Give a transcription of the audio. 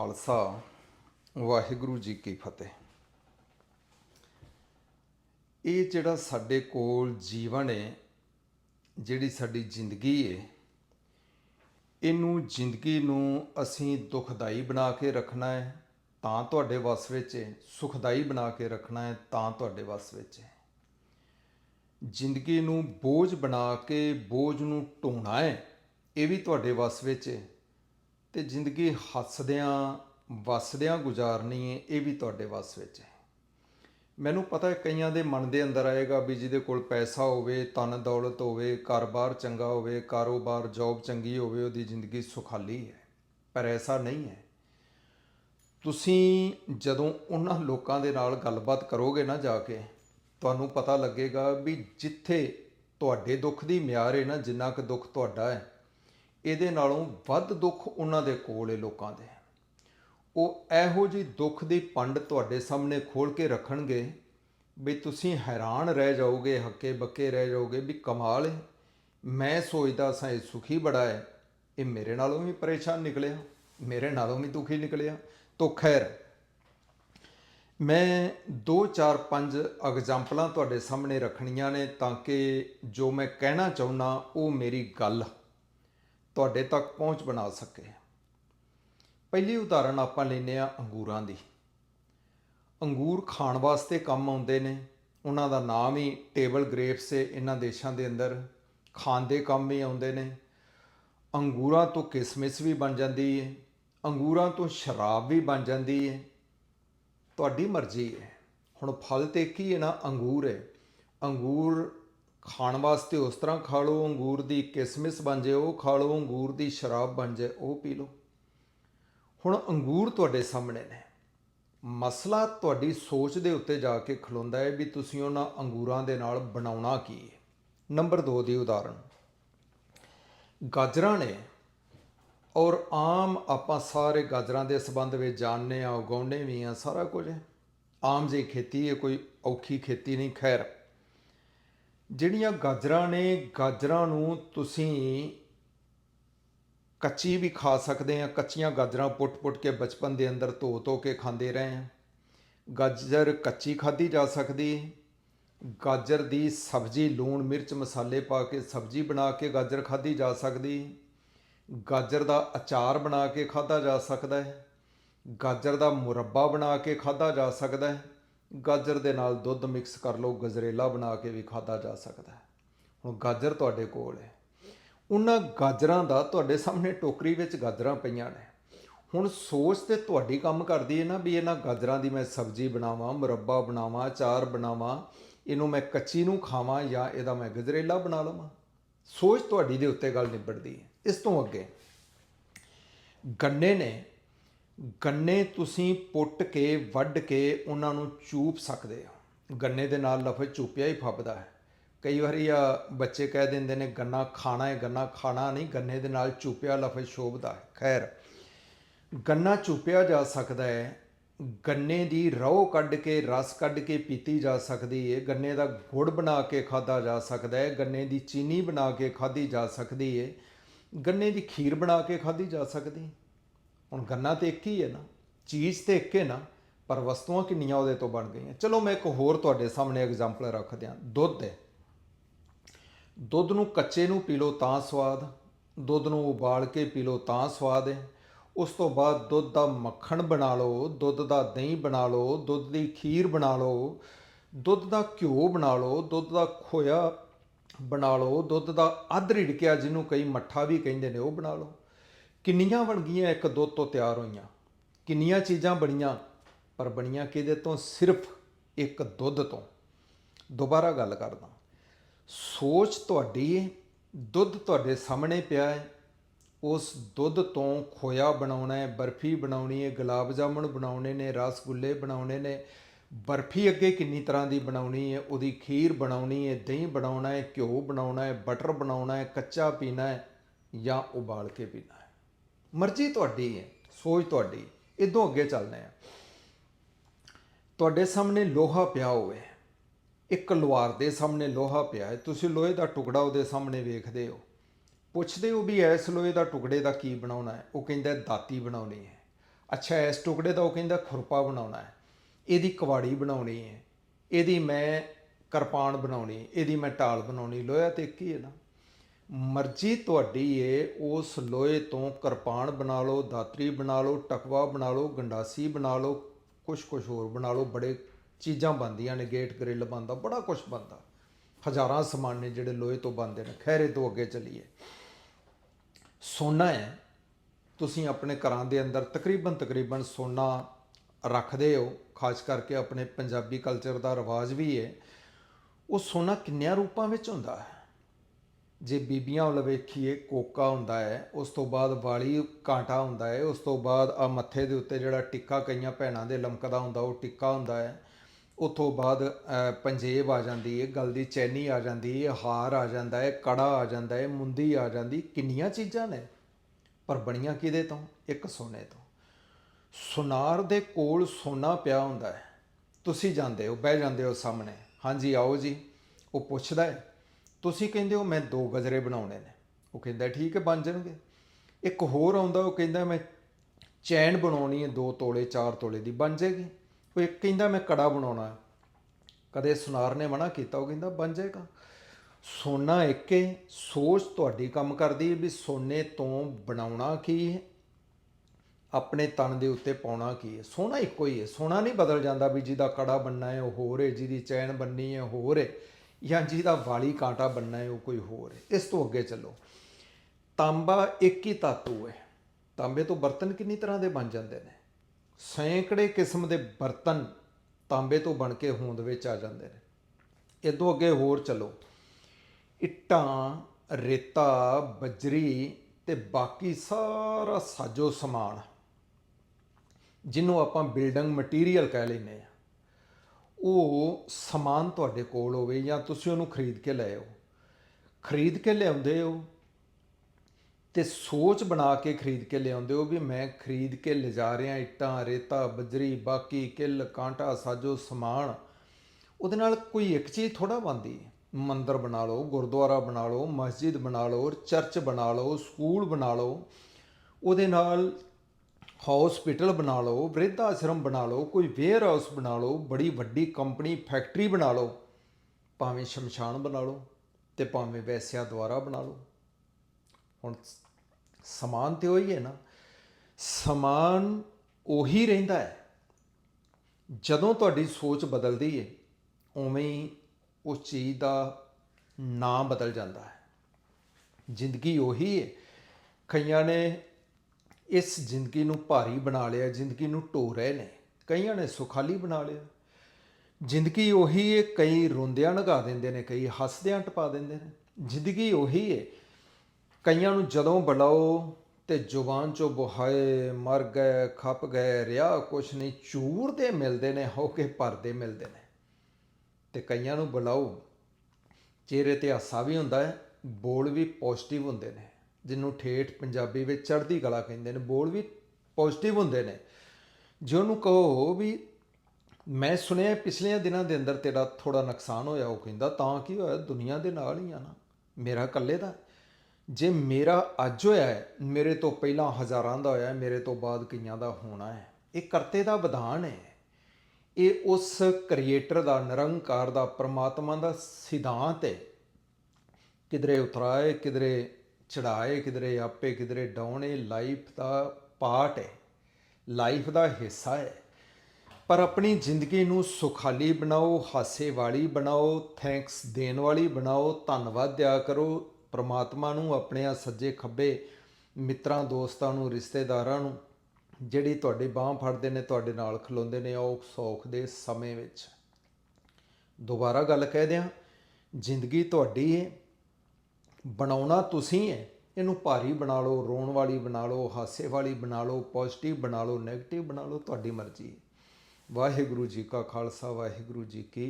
ਖਾਲਸਾ, ਵਾਹਿਗੁਰੂ ਜੀ ਕੀ ਫਤਿਹ। ਇਹ ਜਿਹੜਾ ਸਾਡੇ ਕੋਲ ਜੀਵਨ ਹੈ, ਜਿਹੜੀ ਸਾਡੀ ਜ਼ਿੰਦਗੀ ਹੈ, ਇਹਨੂੰ ਜ਼ਿੰਦਗੀ ਨੂੰ ਅਸੀਂ ਦੁਖਦਾਈ ਬਣਾ ਕੇ ਰੱਖਣਾ ਹੈ, ਤਾਂ ਤੁਹਾਡੇ ਵੱਸ ਵਿੱਚ ਹੈ। ਸੁਖਦਾਈ ਬਣਾ ਕੇ ਰੱਖਣਾ ਹੈ, ਤਾਂ ਤੁਹਾਡੇ ਵੱਸ ਵਿੱਚ ਹੈ। ਜ਼ਿੰਦਗੀ ਨੂੰ ਬੋਝ ਬਣਾ ਕੇ ਬੋਝ ਨੂੰ ਢੋਣਾ ਹੈ, ਇਹ ਵੀ ਤੁਹਾਡੇ ਵੱਸ ਵਿੱਚ ਹੈ। ਤੇ ਜ਼ਿੰਦਗੀ ਹੱਸਦਿਆਂ, ਵਸਦਿਆਂ ਗੁਜ਼ਾਰਨੀ ਹੈ ਇਹ ਵੀ ਤੁਹਾਡੇ ਵੱਸ ਵਿੱਚ ਹੈ। ਮੈਨੂੰ ਪਤਾ ਹੈ ਕਈਆਂ ਦੇ ਮਨ ਦੇ ਅੰਦਰ ਆਏਗਾ ਵੀ ਜਿਹਦੇ ਕੋਲ ਪੈਸਾ ਹੋਵੇ ਤਨ ਦੌਲਤ ਹੋਵੇ, ਕਾਰੋਬਾਰ ਚੰਗਾ ਹੋਵੇ, ਕਾਰੋਬਾਰ ਜੌਬ ਚੰਗੀ ਹੋਵੇ, ਉਹਦੀ ਜ਼ਿੰਦਗੀ ਸੁਖਾਲੀ ਹੈ, ਪਰ ਐਸਾ ਨਹੀਂ ਹੈ। ਤੁਸੀਂ ਜਦੋਂ ਉਹਨਾਂ ਲੋਕਾਂ ਦੇ ਨਾਲ ਗੱਲਬਾਤ ਕਰੋਗੇ ਨਾ ਜਾ ਕੇ, ਤੁਹਾਨੂੰ ਪਤਾ ਲੱਗੇਗਾ ਵੀ ਜਿੱਥੇ ਤੁਹਾਡੇ ਦੁੱਖ ਦੀ ਮਿਆਰ ਹੈ ਨਾ, ਜਿੰਨਾ ਕੁ ਦੁੱਖ ਤੁਹਾਡਾ ਹੈ ਇਹਦੇ ਨਾਲੋਂ ਵੱਧ ਦੁੱਖ ਉਹਨਾਂ ਦੇ ਕੋਲ ਏ ਲੋਕਾਂ ਦੇ। ਉਹ ਇਹੋ ਜਿਹੀ ਦੁੱਖ ਦੀ ਪੰਡ ਤੁਹਾਡੇ ਸਾਹਮਣੇ ਖੋਲ ਕੇ ਰੱਖਣਗੇ ਵੀ ਤੁਸੀਂ ਹੈਰਾਨ ਰਹਿ ਜਾਓਗੇ, ਹੱਕੇ ਬੱਕੇ ਰਹਿ ਜਾਓਗੇ ਵੀ ਕਮਾਲ ਹੈ ਮੈਂ ਸੋਚਦਾ ਸਾਂ ਇਹ ਸੁਖੀ ਬੜਾ ਹੈ ਇਹ ਮੇਰੇ ਨਾਲੋਂ ਵੀ ਪਰੇਸ਼ਾਨ ਨਿਕਲਿਆ, ਮੇਰੇ ਨਾਲੋਂ ਵੀ ਦੁਖੀ ਨਿਕਲਿਆ। ਤੋ ਖੈਰ, ਮੈਂ 2 4 5 ਐਗਜ਼ਾਮਪਲਾਂ ਤੁਹਾਡੇ ਸਾਹਮਣੇ ਰੱਖਣੀਆਂ ਨੇ ਤਾਂ ਕਿ ਜੋ ਮੈਂ ਕਹਿਣਾ ਚਾਹੁੰਦਾ ਉਹ ਮੇਰੀ ਗੱਲ ਤੁਹਾਡੇ ਤੱਕ ਪਹੁੰਚ ਬਣਾ ਸਕੇ। ਪਹਿਲੀ ਉਦਾਹਰਣ ਆਪਾਂ ਲੈਨੇ ਆ ਅੰਗੂਰਾਂ ਦੀ। ਅੰਗੂਰ ਖਾਣ ਵਾਸਤੇ ਕੰਮ ਆਉਂਦੇ ਨੇ। ਉਹਨਾਂ ਦਾ ਨਾਮ ਹੀ ਟੇਬਲ ਗ੍ਰੇਪਸ ਹੈ ਇਹਨਾਂ ਦੇਸ਼ਾਂ ਦੇ ਅੰਦਰ। ਖਾਣ ਦੇ ਕੰਮ ਵੀ ਆਉਂਦੇ ਨੇ। ਅੰਗੂਰਾਂ ਤੋਂ ਕਿਸਮਿਸ ਵੀ ਬਣ ਜਾਂਦੀ ਹੈ ਅੰਗੂਰਾਂ ਤੋਂ ਸ਼ਰਾਬ ਵੀ ਬਣ ਜਾਂਦੀ ਹੈ ਤੁਹਾਡੀ ਮਰਜ਼ੀ ਹੈ ਹੁਣ ਫਲ ਤੇ ਕੀ ਹੈ ਨਾ, ਅੰਗੂਰ ਹੈ ਅੰਗੂਰ ਖਾਣ ਵਾਸਤੇ ਉਸ ਤਰ੍ਹਾਂ ਖਾ ਲਓ, ਅੰਗੂਰ ਦੀ ਕਿਸਮਿਸ ਬਣ ਜਾਏ, ਉਹ ਖਾ ਲਓ, ਅੰਗੂਰ ਦੀ ਸ਼ਰਾਬ ਬਣ ਜਾਏ, ਉਹ ਪੀ ਲਓ। ਹੁਣ ਅੰਗੂਰ ਤੁਹਾਡੇ ਸਾਹਮਣੇ ਨੇ। ਮਸਲਾ ਤੁਹਾਡੀ ਸੋਚ ਦੇ ਉੱਤੇ ਜਾ ਕੇ ਖਲੋਂਦਾ ਹੈ ਵੀ ਤੁਸੀਂ ਉਹਨਾਂ ਅੰਗੂਰਾਂ ਦੇ ਨਾਲ ਬਣਾਉਣਾ ਕੀ ਹੈ। ਨੰਬਰ 2 ਦੀ ਉਦਾਹਰਣ ਗਾਜਰਾਂ ਨੇ ਔਰ ਆਮ ਆਪਾਂ ਸਾਰੇ ਗਾਜਰਾਂ ਦੇ ਸੰਬੰਧ ਵਿੱਚ ਜਾਣਦੇ ਆ ਉਗਾਉਂਦੇ ਵੀ ਆ ਸਾਰਾ ਕੁਝ ਹੈ। ਆਮ ਜਿਹੀ ਖੇਤੀ ਹੈ, ਕੋਈ ਔਖੀ ਖੇਤੀ ਨਹੀਂ, ਖੈਰ। ਜਿਹੜੀਆਂ ਗਾਜਰਾਂ ਨੇ, ਗਾਜਰਾਂ ਨੂੰ ਤੁਸੀਂ ਕੱਚੀ ਵੀ ਖਾ ਸਕਦੇ ਆ। ਕੱਚੀਆਂ ਗਾਜਰਾਂ ਪੁੱਟ-ਪੁੱਟ ਕੇ ਬਚਪਨ ਦੇ ਅੰਦਰ ਧੋ ਧੋ ਕੇ ਖਾਂਦੇ ਰਹੇ ਆ। ਗਾਜਰ ਕੱਚੀ ਖਾਧੀ ਜਾ ਸਕਦੀ ਗਾਜਰ ਦੀ ਸਬਜ਼ੀ, ਲੂਣ, ਮਿਰਚ, ਮਸਾਲੇ ਪਾ ਕੇ ਸਬਜ਼ੀ ਬਣਾ ਕੇ ਗਾਜਰ ਖਾਧੀ ਜਾ ਸਕਦੀ ਗਾਜਰ ਦਾ ਅਚਾਰ ਬਣਾ ਕੇ ਖਾਧਾ ਜਾ ਸਕਦਾ ਹੈ ਗਾਜਰ ਦਾ ਮੁਰੱਬਾ ਬਣਾ ਕੇ ਖਾਧਾ ਜਾ ਸਕਦਾ ਹੈ ਗਾਜਰ ਦੇ ਨਾਲ ਦੁੱਧ ਮਿਕਸ ਕਰ ਲਓ, ਗਜਰੇਲਾ ਬਣਾ ਕੇ ਵੀ ਖਾਧਾ ਜਾ ਸਕਦਾ ਹੈ। ਹੁਣ ਗਾਜਰ ਤੁਹਾਡੇ ਕੋਲ ਹੈ। ਉਹਨਾਂ ਗਾਜਰਾਂ ਦਾ ਤੁਹਾਡੇ ਸਾਹਮਣੇ ਟੋਕਰੀ ਵਿੱਚ ਗਾਜਰਾਂ ਪਈਆਂ ਨੇ। ਹੁਣ ਸੋਚ ਤੇ ਤੁਹਾਡੀ ਕੰਮ ਕਰਦੀ ਹੈ ਨਾ ਵੀ ਇਹਨਾਂ ਗਾਜਰਾਂ ਦੀ ਮੈਂ ਸਬਜ਼ੀ ਬਣਾਵਾਂ, ਮੁਰੱਬਾ ਬਣਾਵਾਂ ਚਾਰ ਬਣਾਵਾਂ, ਇਹਨੂੰ ਮੈਂ ਕੱਚੀ ਨੂੰ ਖਾਵਾਂ ਜਾਂ ਇਹਦਾ ਮੈਂ ਗਜਰੇਲਾ ਬਣਾ ਲਵਾਂ। ਸੋਚ ਤੁਹਾਡੀ ਦੇ ਉੱਤੇ ਗੱਲ ਨਿਬੜਦੀ ਹੈ। ਇਸ ਤੋਂ ਅੱਗੇ ਗੰਨੇ ਨੇ ਗੰਨੇ ਤੁਸੀਂ ਪੁੱਟ ਕੇ, ਵੱਢ ਕੇ ਉਹਨਾਂ ਨੂੰ ਚੂਪ ਸਕਦੇ ਹੋ। ਗੰਨੇ ਦੇ ਨਾਲ ਲਫ਼ਜ਼ ਚੂਪਿਆ ਹੀ ਫੱਬਦਾ ਹੈ। ਕਈ ਵਾਰੀ ਆ ਬੱਚੇ ਕਹਿ ਦਿੰਦੇ ਨੇ, ਗੰਨਾ ਖਾਣਾ ਹੈ, ਗੰਨਾ ਖਾਣਾ ਨਹੀਂ, ਗੰਨੇ ਦੇ ਨਾਲ ਚੂਪਿਆ ਲਫ਼ਜ਼ ਸ਼ੋਭਦਾ ਹੈ। ਖੈਰ, ਗੰਨਾ ਚੂਪਿਆ ਜਾ ਸਕਦਾ ਹੈ, ਗੰਨੇ ਦੀ ਰੋਹ ਕੱਢ ਕੇ, ਰਸ ਕੱਢ ਕੇ ਪੀਤੀ ਜਾ ਸਕਦੀ ਹੈ ਗੰਨੇ ਦਾ ਗੁੜ ਬਣਾ ਕੇ ਖਾਧਾ ਜਾ ਸਕਦਾ ਹੈ, ਗੰਨੇ ਦੀ ਚੀਨੀ ਬਣਾ ਕੇ ਖਾਧੀ ਜਾ ਸਕਦੀ ਹੈ ਗੰਨੇ ਦੀ ਖੀਰ ਬਣਾ ਕੇ ਖਾਧੀ ਜਾ ਸਕਦੀ ਹੈ ਹੁਣ ਗੰਨਾ ਤੇ ਇੱਕ ਹੀ ਹੈ ਨਾ, ਚੀਜ਼ ਤੇ ਇੱਕ ਹੈ ਨਾ, ਪਰ ਵਸਤੂਆਂ ਕਿੰਨੀਆਂ ਉਹਦੇ ਤੋਂ ਬਣ ਗਈਆਂ। ਚਲੋ ਮੈਂ ਇੱਕ ਹੋਰ ਤੁਹਾਡੇ ਸਾਹਮਣੇ ਐਗਜ਼ਾਮਪਲ ਰੱਖ ਦਿਆਂ ਦੁੱਧ ਹੈ। ਦੁੱਧ ਨੂੰ ਕੱਚੇ ਨੂੰ ਪੀ ਲਓ ਤਾਂ ਸਵਾਦ, ਦੁੱਧ ਨੂੰ ਉਬਾਲ ਕੇ ਪੀ ਲਓ ਤਾਂ ਸਵਾਦ ਹੈ। ਉਸ ਤੋਂ ਬਾਅਦ ਦੁੱਧ ਦਾ ਮੱਖਣ ਬਣਾ ਲਓ, ਦੁੱਧ ਦਾ ਦਹੀਂ ਬਣਾ ਲਓ, ਦੁੱਧ ਦੀ ਖੀਰ ਬਣਾ ਲਓ, ਦੁੱਧ ਦਾ ਘਿਓ ਬਣਾ ਲਓ, ਦੁੱਧ ਦਾ ਖੋਇਆ ਬਣਾ ਲਓ, ਦੁੱਧ ਦਾ ਅੱਧ ਰਿੜਕਿਆ ਜਿਹਨੂੰ ਕਈ ਮੱਠਾ ਵੀ ਕਹਿੰਦੇ ਨੇ ਉਹ ਬਣਾ ਲਓ। ਕਿੰਨੀਆਂ ਬਣ ਗਈਆਂ ਇੱਕ ਦੁੱਧ ਤੋਂ ਤਿਆਰ ਹੋਈਆਂ? ਕਿੰਨੀਆਂ ਚੀਜ਼ਾਂ ਬਣੀਆਂ? ਪਰ ਬਣੀਆਂ ਕਿਹਦੇ ਤੋਂ? ਸਿਰਫ ਇੱਕ ਦੁੱਧ ਤੋਂ। ਦੁਬਾਰਾ ਗੱਲ ਕਰਦਾ ਸੋਚ ਤੁਹਾਡੀ ਹੈ ਦੁੱਧ ਤੁਹਾਡੇ ਸਾਹਮਣੇ ਪਿਆ ਹੈ ਉਸ ਦੁੱਧ ਤੋਂ ਖੋਇਆ ਬਣਾਉਣਾ ਹੈ ਬਰਫੀ ਬਣਾਉਣੀ ਹੈ ਗੁਲਾਬ ਜਾਮਣ ਬਣਾਉਣੇ ਨੇ, ਰਸਗੁੱਲੇ ਬਣਾਉਣੇ ਨੇ। ਬਰਫੀ ਅੱਗੇ ਕਿੰਨੀ ਤਰ੍ਹਾਂ ਦੀ ਬਣਾਉਣੀ ਹੈ ਉਹਦੀ ਖੀਰ ਬਣਾਉਣੀ ਹੈ ਦਹੀਂ ਬਣਾਉਣਾ ਹੈ ਘਿਓ ਬਣਾਉਣਾ ਹੈ ਬਟਰ ਬਣਾਉਣਾ ਹੈ ਕੱਚਾ ਪੀਣਾ ਹੈ ਜਾਂ ਉਬਾਲ ਕੇ ਪੀਣਾ ਮਰਜ਼ੀ ਤੁਹਾਡੀ ਹੈ, ਸੋਚ ਤੁਹਾਡੀ, ਇਦੋਂ ਅੱਗੇ ਚੱਲਦੇ ਆ ਤੁਹਾਡੇ ਸਾਹਮਣੇ ਲੋਹਾ ਪਿਆ ਹੋਵੇ, ਇੱਕ ਲੁਹਾਰ ਦੇ ਸਾਹਮਣੇ ਲੋਹਾ ਪਿਆ ਹੈ, ਤੁਸੀਂ ਲੋਹੇ ਦਾ ਟੁਕੜਾ ਉਹਦੇ ਸਾਹਮਣੇ ਵੇਖਦੇ ਹੋ। ਪੁੱਛਦੇ ਹੋ ਵੀ ਇਸ ਲੋਹੇ ਦਾ ਟੁਕੜੇ ਦਾ ਕੀ ਬਣਾਉਣਾ ਹੈ? ਉਹ ਕਹਿੰਦਾ ਦਾਤੀ ਬਣਾਉਣੀ ਹੈ। ਅੱਛਾ, ਇਸ ਟੁਕੜੇ ਦਾ ਉਹ ਕਹਿੰਦਾ ਖੁਰਪਾ ਬਣਾਉਣਾ ਹੈ। ਇਹਦੀ ਕਵਾੜੀ ਬਣਾਉਣੀ ਹੈ। ਇਹਦੀ ਮੈਂ ਕਿਰਪਾਨ ਬਣਾਉਣੀ ਇਹਦੀ ਮੈਂ ਢਾਲ ਬਣਾਉਣੀ ਲੋਹਾ ਤੇ ਇੱਕ ਹੀ ਹੈ ਨਾ? ਮਰਜ਼ੀ ਤੁਹਾਡੀ ਏ, ਉਸ ਲੋਹੇ ਤੋਂ ਕਿਰਪਾਨ ਬਣਾ ਲਓ, ਦਾਤਰੀ ਬਣਾ ਲਓ, ਟਕਵਾ ਬਣਾ ਲਓ, ਗੰਡਾਸੀ ਬਣਾ ਲਓ, ਕੁਛ ਕੁਛ ਹੋਰ ਬਣਾ ਲਓ, ਬੜੇ ਚੀਜ਼ਾਂ ਬਣਦੀਆਂ ਨੇ, ਗੇਟ ਗ੍ਰਿਲ ਬਣਦਾ, ਬੜਾ ਕੁਛ ਬਣਦਾ। ਹਜ਼ਾਰਾਂ ਸਮਾਨ ਨੇ ਜਿਹੜੇ ਲੋਹੇ ਤੋਂ ਬਣਦੇ ਨੇ ਖੈਰੇ ਤੋਂ ਅੱਗੇ ਚਲੀਏ। ਸੋਨਾ ਹੈ, ਤੁਸੀਂ ਆਪਣੇ ਘਰਾਂ ਦੇ ਅੰਦਰ ਤਕਰੀਬਨ ਤਕਰੀਬਨ ਸੋਨਾ ਰੱਖਦੇ ਹੋ, ਖਾਸ ਕਰਕੇ ਆਪਣੇ ਪੰਜਾਬੀ ਕਲਚਰ ਦਾ ਰਿਵਾਜ ਵੀ ਹੈ ਉਹ ਸੋਨਾ ਕਿੰਨਿਆਂ ਰੂਪਾਂ ਵਿੱਚ ਹੁੰਦਾ ਹੈ? ਜੇ ਬੀਬੀਆਂ ਵੱਲ ਵੇਖੀਏ, ਕੋਕਾ ਹੁੰਦਾ ਹੈ, ਉਸ ਤੋਂ ਬਾਅਦ ਵਾਲੀ ਕਾਂਟਾ ਹੁੰਦਾ ਹੈ, ਉਸ ਤੋਂ ਬਾਅਦ ਆ ਮੱਥੇ ਦੇ ਉੱਤੇ ਜਿਹੜਾ ਟਿੱਕਾ ਕਈਆਂ ਭੈਣਾਂ ਦੇ ਲਮਕਦਾ ਹੁੰਦਾ, ਉਹ ਟਿੱਕਾ ਹੁੰਦਾ ਹੈ। ਉਸ ਤੋਂ ਬਾਅਦ ਪੰਜੇਬ ਆ ਜਾਂਦੀ ਹੈ, ਗਲ ਦੀ ਚੈਨੀ ਆ ਜਾਂਦੀ ਹੈ, ਹਾਰ ਆ ਜਾਂਦਾ ਹੈ, ਕੜਾ ਆ ਜਾਂਦਾ ਹੈ, ਮੁੰਦੀ ਆ ਜਾਂਦੀ, ਕਿੰਨੀਆਂ ਚੀਜ਼ਾਂ ਨੇ? ਪਰ ਬਣੀਆਂ ਕਿਹਦੇ ਤੋਂ? ਇੱਕ ਸੋਨੇ ਤੋਂ। ਸੁਨਾਰ ਦੇ ਕੋਲ ਸੋਨਾ ਪਿਆ ਹੁੰਦਾ ਹੈ। ਤੁਸੀਂ ਜਾਂਦੇ ਹੋ, ਬਹਿ ਜਾਂਦੇ ਹੋ ਸਾਹਮਣੇ। ਹਾਂਜੀ, ਆਓ ਜੀ, ਉਹ ਪੁੱਛਦਾ ਹੈ ਤੁਸੀਂ ਕਹਿੰਦੇ ਹੋ ਮੈਂ ਦੋ ਗਜਰੇ ਬਣਾਉਣੇ ਨੇ। ਉਹ ਕਹਿੰਦਾ ਠੀਕ ਹੈ, ਬਣ ਜਾਣਗੇ। ਇੱਕ ਹੋਰ ਆਉਂਦਾ, ਉਹ ਕਹਿੰਦਾ ਮੈਂ ਚੈਨ ਬਣਾਉਣੀ ਹੈ 2 ਤੋਲੇ 4 ਤੋਲੇ ਦੀ, ਬਣ ਜਾਏਗੀ। ਉਹ ਇੱਕ ਕਹਿੰਦਾ ਮੈਂ ਕੜਾ ਬਣਾਉਣਾ ਹੈ। ਕਦੇ ਸੁਨਾਰ ਨੇ ਮਨਾ ਕੀਤਾ, ਉਹ ਕਹਿੰਦਾ ਬਣ ਜਾਏਗਾ। ਸੋਨਾ ਇੱਕੇ ਸੋਚ ਤੁਹਾਡੀ ਕੰਮ ਕਰਦੀ ਹੈ ਵੀ ਸੋਨੇ ਤੋਂ ਬਣਾਉਣਾ ਕੀ ਹੈ? ਆਪਣੇ ਤਨ ਦੇ ਉੱਤੇ ਪਾਉਣਾ ਕੀ ਹੈ? ਸੋਨਾ ਇੱਕੋ ਹੀ ਹੈ। ਸੋਨਾ ਨਹੀਂ ਬਦਲ ਜਾਂਦਾ ਵੀ ਜਿਹਦਾ ਕੜਾ ਬੰਨਣਾ ਹੈ, ਉਹ ਹੋਰ ਹੈ, ਜਿਹਦੀ ਚੈਨ ਬੰਨੀ ਹੈ ਹੋਰ ਹੈ। ਜਾਂ ਜਿਹਦਾ ਵਾਲੀ ਕਾਂਟਾ ਬੰਨਣਾ ਹੈ, ਉਹ ਕੋਈ ਹੋਰ ਹੈ। ਇਸ ਤੋਂ ਅੱਗੇ ਚੱਲੋ। ਤਾਂਬਾ ਇੱਕ ਹੀ ਧਾਤੂ ਹੈ। ਤਾਂਬੇ ਤੋਂ ਬਰਤਨ ਕਿੰਨੀ ਤਰ੍ਹਾਂ ਦੇ ਬਣ ਜਾਂਦੇ ਨੇ? ਸੈਂਕੜੇ ਕਿਸਮ ਦੇ ਬਰਤਨ ਤਾਂਬੇ ਤੋਂ ਬਣ ਕੇ ਹੋਂਦ ਵਿੱਚ ਆ ਜਾਂਦੇ ਨੇ। ਇਦੋਂ ਅੱਗੇ ਹੋਰ ਚੱਲੋ। ਇੱਟਾਂ, ਰੇਤਾ, ਬਜਰੀ ਤੇ ਬਾਕੀ ਸਾਰਾ ਸਾਜੋ ਸਮਾਨ, ਜਿਹਨੂੰ ਆਪਾਂ ਬਿਲਡਿੰਗ ਮਟੀਰੀਅਲ ਕਹਿ ਲੈਂਦੇ ਆ ਉਹ ਸਮਾਨ ਤੁਹਾਡੇ ਕੋਲ ਹੋਵੇ ਜਾਂ ਤੁਸੀਂ ਉਹਨੂੰ ਖਰੀਦ ਕੇ ਲੈ ਆਓ। ਖਰੀਦ ਕੇ ਲਿਆਉਂਦੇ ਹੋ ਤੇ ਸੋਚ ਬਣਾ ਕੇ ਖਰੀਦ ਕੇ ਲਿਆਉਂਦੇ ਹੋ ਵੀ ਮੈਂ ਖਰੀਦ ਕੇ ਲਿਜਾ ਰਿਹਾ, ਇੱਟਾਂ, ਰੇਤਾ, ਬਜਰੀ, ਬਾਕੀ ਕਿੱਲ, ਕਾਂਟਾ, ਸਾਜੋ, ਸਮਾਨ। ਉਹਦੇ ਨਾਲ ਕੋਈ ਇੱਕ ਚੀਜ਼ ਥੋੜਾ ਬਣਦੀ ਮੰਦਰ ਬਣਾ ਲਓ, ਗੁਰਦੁਆਰਾ ਬਣਾ ਲਓ, ਮਸਜਿਦ ਬਣਾ ਲਓ, ਚਰਚ ਬਣਾ ਲਓ, ਸਕੂਲ ਬਣਾ ਲਓ। ਉਹਦੇ ਨਾਲ ਹਸਪੀਟਲ ਬਣਾ ਲਓ ਬ੍ਰਿਧ ਆਸ਼ਰਮ ਬਣਾ ਲਓ, ਕੋਈ ਵੇਅਰ ਹਾਊਸ ਬਣਾ ਲਓ, ਬੜੀ ਵੱਡੀ ਕੰਪਨੀ ਫੈਕਟਰੀ ਬਣਾ ਲਓ, ਭਾਵੇਂ ਸ਼ਮਸ਼ਾਨ ਬਣਾ ਲਓ ਤੇ ਭਾਵੇਂ ਵੈਸਿਆ ਦੁਆਰਾ ਬਣਾ ਲਓ। ਹੁਣ ਸਮਾਨ ਤੇ ਉਹੀ ਹੈ ਨਾ, ਸਮਾਨ ਉਹੀ ਰਹਿੰਦਾ ਹੈ। ਜਦੋਂ ਤੁਹਾਡੀ ਸੋਚ ਬਦਲਦੀ ਹੈ, ਉਵੇਂ ਹੀ ਉਸ ਚੀਜ਼ ਦਾ ਨਾਮ ਬਦਲ ਜਾਂਦਾ ਹੈ। ਜ਼ਿੰਦਗੀ ਉਹੀ ਹੈ। ਕਈਆਂ ਨੇ ਇਸ ਜ਼ਿੰਦਗੀ ਨੂੰ ਭਾਰੀ ਬਣਾ ਲਿਆ, ਜ਼ਿੰਦਗੀ ਨੂੰ ਢੋ ਰਹੇ ਨੇ। ਕਈਆਂ ਨੇ ਸੁਖਾਲੀ ਬਣਾ ਲਿਆ। ਜ਼ਿੰਦਗੀ ਉਹੀ ਹੈ ਕਈ ਰੋਂਦਿਆਂ ਨਗਾ ਦਿੰਦੇ ਨੇ, ਕਈ ਹੱਸਦਿਆਂ ਟਪਾ ਦਿੰਦੇ ਨੇ। ਜ਼ਿੰਦਗੀ ਉਹੀ ਹੈ ਕਈਆਂ ਨੂੰ ਜਦੋਂ ਬੁਲਾਓ ਤੇ ਜ਼ੁਬਾਨ ਚੋਂ ਬੁਹਾਏ, ਮਰ ਗਏ, ਖੱਪ ਗਏ ਰਿਆ ਕੁਛ ਨਹੀਂ, ਚੂਰ ਦੇ ਮਿਲਦੇ ਨੇ, ਹੋ ਕੇ ਭਰਦੇ ਮਿਲਦੇ ਨੇ। ਤੇ ਕਈਆਂ ਨੂੰ ਬੁਲਾਓ, ਚਿਹਰੇ ਤੇ ਹਾਸਾ ਵੀ ਹੁੰਦਾ ਹੈ, ਬੋਲ ਵੀ ਪੋਜ਼ਿਟਿਵ ਹੁੰਦੇ ਨੇ। ਜਿਹਨੂੰ ਠੇਠ ਪੰਜਾਬੀ ਵਿੱਚ ਚੜ੍ਹਦੀ ਕਲਾ ਕਹਿੰਦੇ ਨੇ, ਬੋਲ ਵੀ ਪੋਜ਼ਿਟਿਵ ਹੁੰਦੇ ਨੇ। ਜੇ ਉਹਨੂੰ ਕਹੋ ਵੀ ਮੈਂ ਸੁਣਿਆ ਪਿਛਲੇ ਦਿਨਾਂ ਦੇ ਅੰਦਰ ਤੇਰਾ ਥੋੜਾ ਨੁਕਸਾਨ ਹੋਇਆ, ਉਹ ਕਹਿੰਦਾ ਤਾਂ ਕੀ ਹੋਇਆ, ਦੁਨੀਆ ਦੇ ਨਾਲ ਹੀ ਆ ਨਾ, ਮੇਰਾ ਇਕੱਲੇ ਦਾ। ਜੇ ਮੇਰਾ ਅੱਜ ਹੋਇਆ ਹੈ, ਮੇਰੇ ਤੋਂ ਪਹਿਲਾਂ ਹਜ਼ਾਰਾਂ ਦਾ ਹੋਇਆ ਮੇਰੇ ਤੋਂ ਬਾਅਦ ਕਈਆਂ ਦਾ ਹੋਣਾ ਹੈ, ਇਹ ਕਰਤੇ ਦਾ ਵਿਧਾਨ ਹੈ। ਇਹ ਉਸ ਕ੍ਰੀਏਟਰ ਦਾ, ਨਿਰੰਕਾਰ ਦਾ, ਪਰਮਾਤਮਾ ਦਾ ਸਿਧਾਂਤ ਹੈ। ਕਿਧਰੇ ਉਤਰਾਏ, ਕਿਧਰੇ ਚੜਾਏ ਕਿਧਰੇ, ਆਪੇ ਕਿਧਰੇ ਡਾਉਣੇ, ਲਾਈਫ ਦਾ ਪਾਰਟ ਹੈ ਲਾਈਫ ਦਾ ਹਿੱਸਾ ਹੈ ਪਰ ਆਪਣੀ ਜ਼ਿੰਦਗੀ ਨੂੰ ਸੁਖਾਲੀ ਬਣਾਓ, ਹਾਸੇ ਵਾਲੀ ਬਣਾਓ, ਥੈਂਕਸ ਦੇਣ ਵਾਲੀ ਬਣਾਓ, ਧੰਨਵਾਦ ਦਿਆ ਕਰੋ। ਪ੍ਰਮਾਤਮਾ ਨੂੰ ਆਪਣੇ ਆ ਸੱਜੇ ਖੱਬੇ ਮਿੱਤਰਾਂ, ਦੋਸਤਾਂ ਨੂੰ, ਰਿਸ਼ਤੇਦਾਰਾਂ ਨੂੰ, ਜਿਹੜੀ ਤੁਹਾਡੇ ਬਾਹ ਫੜਦੇ ਨੇ, ਤੁਹਾਡੇ ਨਾਲ ਖਲੋਂਦੇ ਨੇ ਉਹ ਸੌਖ ਦੇ ਸਮੇਂ ਵਿੱਚ। ਦੁਬਾਰਾ ਗੱਲ ਕਹਿ ਦਿਆਂ, ਜ਼ਿੰਦਗੀ ਤੁਹਾਡੀ ਹੈ ਬਣਾਉਣਾ ਤੁਸੀਂ ਹੈ। ਇਹਨੂੰ ਭਾਰੀ ਬਣਾ ਲਓ, ਰੋਣ ਵਾਲੀ ਬਣਾ ਲਓ, ਹਾਸੇ ਵਾਲੀ ਬਣਾ ਲਓ ਪੋਜ਼ਿਟਿਵ ਬਣਾ ਲਓ ਨੈਗੇਟਿਵ ਬਣਾ ਲਓ, ਤੁਹਾਡੀ ਮਰਜ਼ੀ ਹੈ। ਵਾਹਿਗੁਰੂ ਜੀ ਕਾ ਖਾਲਸਾ, ਵਾਹਿਗੁਰੂ ਜੀ ਕੀ